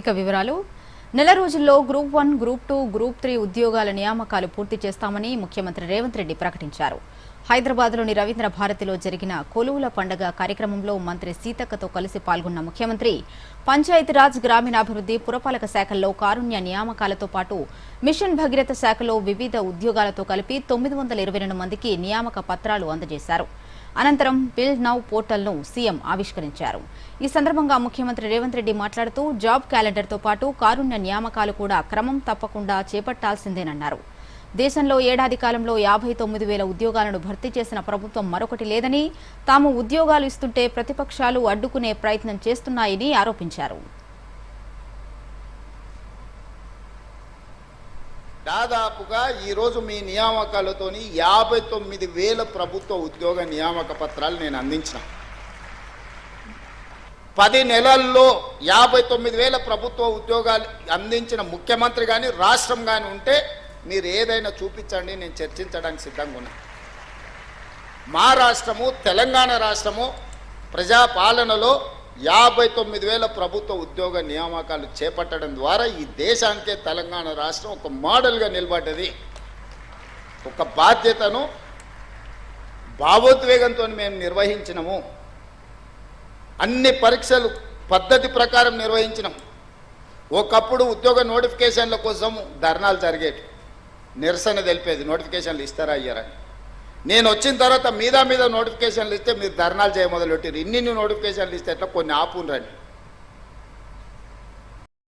ఇక వివరాలు. నెల రోజుల్లో group one group two group three ఉద్యోగాల నియామకాలు పూర్తి చేస్తామని ముఖ్యమంత్రి రేవంత్ రెడ్డి ప్రకటించారు. హైదరాబాద్లోని రవీంద్ర భారతిలో జరిగిన కొలువుల పండగ కార్యక్రమంలో మంత్రి సీతక్కతో కలిసి పాల్గొన్న ముఖ్యమంత్రి పంచాయతీరాజ్ గ్రామీణాభివృద్ధి పురపాలక శాఖల్లో కారుణ్య నియామకాలతో పాటు మిషన్ భగీరథ శాఖలో వివిధ ఉద్యోగాలతో కలిపి తొమ్మిది వందల ఇరవై రెండు మందికి నియామక పత్రాలు అందజేశారు. అనంతరం బిల్ నౌ పోర్టల్ను సీఎం ఆవిష్కరించారు. ఈ సందర్భంగా ముఖ్యమంత్రి రేవంత్ రెడ్డి మాట్లాడుతూ జాబ్ క్యాలెండర్తో పాటు కారుణ్య నియామకాలు కూడా క్రమం తప్పకుండా చేపట్టాల్సిందేనన్నారు. దేశంలో ఏడాది కాలంలో యాభై తొమ్మిది వేల ఉద్యోగాలను భర్తీ చేసిన ప్రభుత్వం మరొకటి లేదని తాము ఉద్యోగాలు ఇస్తుంటే ప్రతిపక్షాలు అడ్డుకునే ప్రయత్నం చేస్తున్నాయని ఆరోపించారు. దాదాపుగా ఈరోజు మీ నియామకాలతోని యాభై తొమ్మిది వేల ప్రభుత్వ ఉద్యోగ నియామక పత్రాలు నేను అందించిన. పది నెలల్లో యాభై తొమ్మిది వేల ప్రభుత్వ ఉద్యోగాలు అందించిన ముఖ్యమంత్రి కానీ రాష్ట్రం కానీ ఉంటే మీరు ఏదైనా చూపించండి నేను చర్చించడానికి సిద్ధంగా ఉన్నా. మా రాష్ట్రము తెలంగాణ రాష్ట్రము ప్రజాపాలనలో యాభై తొమ్మిది వేల ప్రభుత్వ ఉద్యోగ నియామకాలు చేపట్టడం ద్వారా ఈ దేశానికే తెలంగాణ రాష్ట్రం ఒక మోడల్గా నిలబడ్డది. ఒక బాధ్యతను భావోద్వేగంతో మేము నిర్వహించినము. అన్ని పరీక్షలు పద్ధతి ప్రకారం నిర్వహించినాం. ఒకప్పుడు ఉద్యోగ నోటిఫికేషన్ల కోసం ధర్నాలు జరిగేవి. నిరసన తెలిపేది నోటిఫికేషన్లు ఇస్తారా అయ్యారని నేను వచ్చిన తర్వాత మీద మీద నోటిఫికేషన్లు ఇస్తే మీరు ధర్నాలు చేయ మొదలుపెట్టారు ఇన్ని నోటిఫికేషన్లు ఇస్తే ఎట్లా కొన్ని ఆపుండ్రని